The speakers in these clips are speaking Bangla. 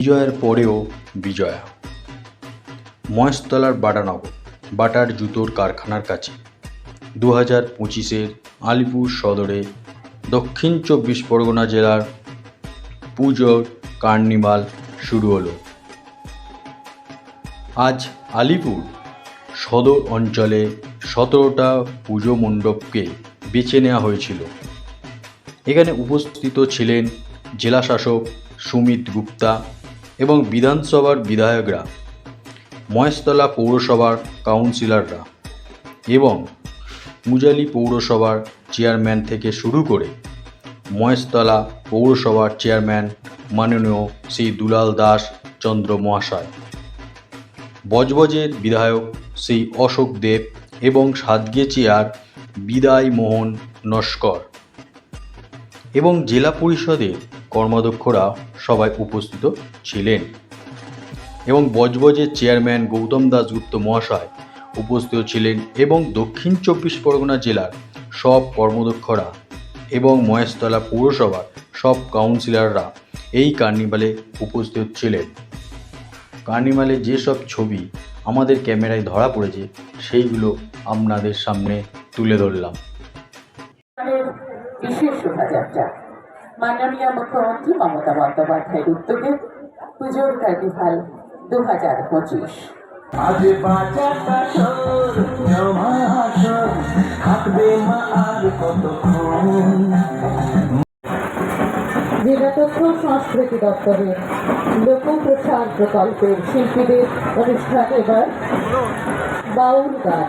বিজয়ের পরেও বিজয়া মহেশতলার বাটানগর, বাটার জুতোর কারখানার কাছে। দু হাজার পঁচিশের আলিপুর সদরে দক্ষিণ চব্বিশ পরগনা জেলার পুজোর কার্নিভাল শুরু হলো। আজ আলিপুর সদর অঞ্চলে সতেরোটা পুজো মণ্ডপকে বেছে নেওয়া হয়েছিল। এখানে উপস্থিত ছিলেন জেলাশাসক সুমিত গুপ্তা এবং বিধানসভার বিধায়করা, মহেশতলা পৌরসভার কাউন্সিলররা এবং মুজালি পৌরসভার চেয়ারম্যান থেকে শুরু করে মহেশতলা পৌরসভার চেয়ারম্যান মাননীয় শ্রী দুলাল দাস চন্দ্র মহাশয়, বজবজের বিধায়ক শ্রী অশোক দেব এবং সাতগেচিয়ার বিদায় মোহন নস্কর এবং জেলা পরিষদের কর্মাধ্যক্ষরা সবাই উপস্থিত ছিলেন এবং বজবজের চেয়ারম্যান গৌতম দাসগুপ্ত মহাশয় উপস্থিত ছিলেন এবং দক্ষিণ চব্বিশ পরগনা জেলার সব কর্মদক্ষরা এবং মহেশতলা পৌরসভার সব কাউন্সিলররা এই কার্নিভালে উপস্থিত ছিলেন। কার্নিভালে যেসব ছবি আমাদের ক্যামেরায় ধরা পড়েছে, সেইগুলো আপনাদের সামনে তুলে ধরলাম। বিশেষ শোভাযাত্রা। মাননীয় মুখ্যমন্ত্রী মমতা বন্দ্যোপাধ্যায়ের উদ্যোগে পুজোর কার্নিভাল দু হাজার পঁচিশ। আজ বাজারটা সর জমা হাসর থাকবে মা আর কতক্ষণ? জেলা তথ্য সংস্কৃতি দপ্তরের লোকপ্রসার প্রকল্পের শিল্পীদের অনুষ্ঠান এবার বাউল গান।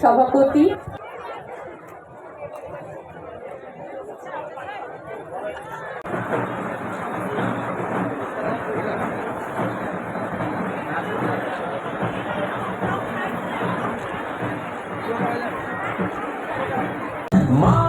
सभापति Mom!